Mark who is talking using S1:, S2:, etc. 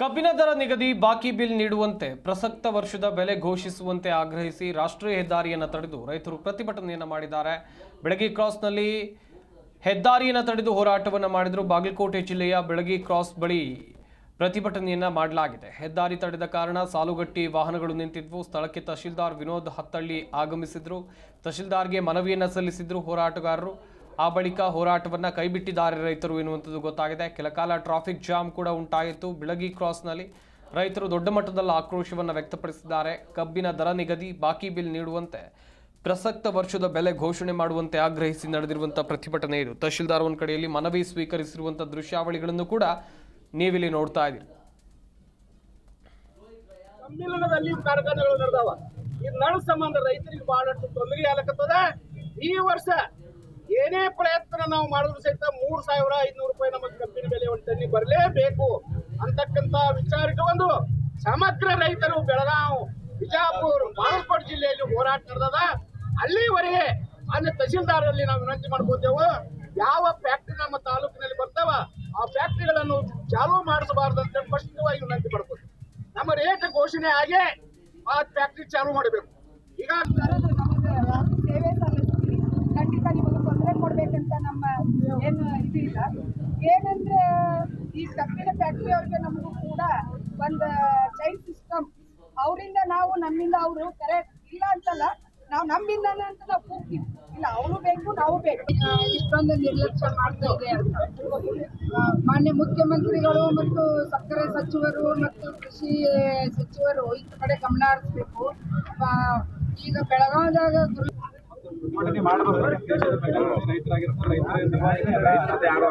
S1: ಕಬ್ಬಿನ ದರ ನಿಗದಿ, ಬಾಕಿ ಬಿಲ್ ನೀಡುವಂತೆ ಪ್ರಸಕ್ತ ವರ್ಷದ ಬೆಲೆ ಘೋಷಿಸುವಂತೆ ಆಗ್ರಹಿಸಿ ರಾಷ್ಟ್ರೀಯ ಹೆದ್ದಾರಿಯನ್ನು ತಡೆದು ರೈತರು ಪ್ರತಿಭಟನೆಯನ್ನು ಮಾಡಿದ್ದಾರೆ. ಬೆಳಗಿ ಕ್ರಾಸ್ನಲ್ಲಿ ಹೆದ್ದಾರಿಯನ್ನು ತಡೆದು ಹೋರಾಟವನ್ನು ಮಾಡಿದರು ಬಾಗಲಕೋಟೆ ಜಿಲ್ಲೆಯ ಬೆಳಗಿ ಕ್ರಾಸ್ ಬಳಿ ಪ್ರತಿಭಟನೆಯನ್ನು ಮಾಡಲಾಗಿದೆ. ಹೆದ್ದಾರಿ ತಡೆದ ಕಾರಣ ಸಾಲುಗಟ್ಟಿ ವಾಹನಗಳು ನಿಂತಿದ್ವು. ಸ್ಥಳಕ್ಕೆ ತಹಶೀಲ್ದಾರ್ ವಿನೋದ್ ಹತ್ತಳ್ಳಿ ಆಗಮಿಸಿದರು. ತಹಶೀಲ್ದಾರ್ಗೆ ಮನವಿಯನ್ನು ಸಲ್ಲಿಸಿದರು ಹೋರಾಟಗಾರರು. ಆ ಬಳಿಕ ಹೋರಾಟವನ್ನ ಕೈಬಿಟ್ಟಿದ್ದಾರೆ ರೈತರು ಎನ್ನುವಂಥದ್ದು ಗೊತ್ತಾಗಿದೆ. ಕೆಲಕಾಲ ಟ್ರಾಫಿಕ್ ಜಾಮ್ ಕೂಡ ಉಂಟಾಯಿತು. ಬಿಳಗಿ ಕ್ರಾಸ್ನಲ್ಲಿ ರೈತರು ದೊಡ್ಡ ಮಟ್ಟದಲ್ಲಿ ಆಕ್ರೋಶವನ್ನು ವ್ಯಕ್ತಪಡಿಸಿದ್ದಾರೆ. ಕಬ್ಬಿನ ದರ ನಿಗದಿ, ಬಾಕಿ ಬಿಲ್ ನೀಡುವಂತೆ ಪ್ರಸಕ್ತ ವರ್ಷದ ಬೆಲೆ ಘೋಷಣೆ ಮಾಡುವಂತೆ ಆಗ್ರಹಿಸಿ ನಡೆದಿರುವಂತಹ ಪ್ರತಿಭಟನೆ ಇದು. ತಹಶೀಲ್ದಾರ್ ಒಂದು ಕಡೆಯಲ್ಲಿ ಮನವಿ ಸ್ವೀಕರಿಸಿರುವಂತಹ ದೃಶ್ಯಾವಳಿಗಳನ್ನು ಕೂಡ ನೀವಿಲ್ಲಿ ನೋಡ್ತಾ ಇದ್ದೀರಿ.
S2: ಸಮ್ಮಿಲನದಲ್ಲಿ ಕಾರ್ಖಾನೆಗಳು ಈ ನಳ ಸಂಬಂಧ ರೈತರಿಗೆ ಬಹಳಷ್ಟು ತೊಂದರೆ ಆಗಕತ್ತದ ಈ ವರ್ಷ ಏನೇ ಪ್ರಯತ್ನ ನಾವು ಮಾಡಿದ್ರು ಸಹಿತ ಮೂರ್ ಸಾವಿರ ಐದ್ನೂರು ರೂಪಾಯಿ ನಮ್ಮ ಕಬ್ಬಿನ ಬೆಲೆ ಒಂದು ಟನ್ನಿ ಬರಲೇಬೇಕು ಅಂತಕ್ಕಂತ ವಿಚಾರ ಇಟ್ಕೊಂಡು ಸಮಗ್ರ ರೈತರು ಬೆಳಗಾವ್, ಬಿಜಾಪುರ, ಬಾಗಲಕೋಟೆ ಜಿಲ್ಲೆಯಲ್ಲಿ ಹೋರಾಟ ನಡೆದದ. ಅಲ್ಲಿವರೆಗೆ ಅಲ್ಲಿ ತಹಶೀಲ್ದಾರಲ್ಲಿ ನಾವು ವಿನಂತಿ ಮಾಡ್ಕೋತೇವೆ, ಯಾವ ಫ್ಯಾಕ್ಟ್ರಿ ನಮ್ಮ ತಾಲೂಕಿನಲ್ಲಿ ಬರ್ತಾವ ಆ ಫ್ಯಾಕ್ಟ್ರಿಗಳನ್ನು ಚಾಲೂ ಮಾಡಿಸಬಾರ್ದು ಅಂತ ಸ್ಪಷ್ಟವಾಗಿ ವಿನಂತಿ ಮಾಡ್ಕೋತೀವಿ. ನಮ್ಮ ರೇಟ್ ಘೋಷಣೆ ಆಗೇ ಆ ಫ್ಯಾಕ್ಟ್ರಿ ಚಾಲೂ ಮಾಡಬೇಕು. ಈಗ
S3: ಬರೋದು ನಮಗೆ ಸೇವೆ ಸಲ್ಲಿಸ್ತೀವಿ ಖಂಡಿತ ನಿಮಗೆ ತೊಂದರೆ ಕೊಡ್ಬೇಕಂತ ನಮ್ಮ ಇಲ್ಲ. ಏನಂದ್ರೆ, ಈ ಕಬ್ಬಿನ ಫ್ಯಾಕ್ಟ್ರಿ ಅವ್ರಿಗೆ ನಮಗೂ ಕೂಡ ಒಂದು ಚೈನ್ ಸಿಸ್ಟಮ್ ಅವರಿಂದ ನಾವು, ನಮ್ಮಿಂದ ಅವರು ಕರೆಕ್ಟ್ ಇಲ್ಲ ಅಂತಲ್ಲ, ನಾವು ನಮ್ಮಿಂದ ಅಂತ ನಾವು ಕೂಗ್ತೀವಿ ಇಲ್ಲ, ಅವರು ಬೇಕು, ನಾವು ಬೇಕು.
S4: ಇಷ್ಟೊಂದು ನಿರ್ಲಕ್ಷ್ಯ ಮಾಡ್ತಾ ಇದೆ ಅಂತ. ಮಾನ್ಯ ಮುಖ್ಯಮಂತ್ರಿಗಳು ಮತ್ತು ಸಕ್ಕರೆ ಸಚಿವರು ಮತ್ತು ಕೃಷಿ ಸಚಿವರು ಈ ಕಡೆ ಗಮನ ಹರಿಸ್ಬೇಕು. ಈಗ ಬೆಳಗಾವದಾಗ
S5: ಮಾಡಬಹುದು ರೈತರಾಗಿರ್ತಾರೆ ರೈತರ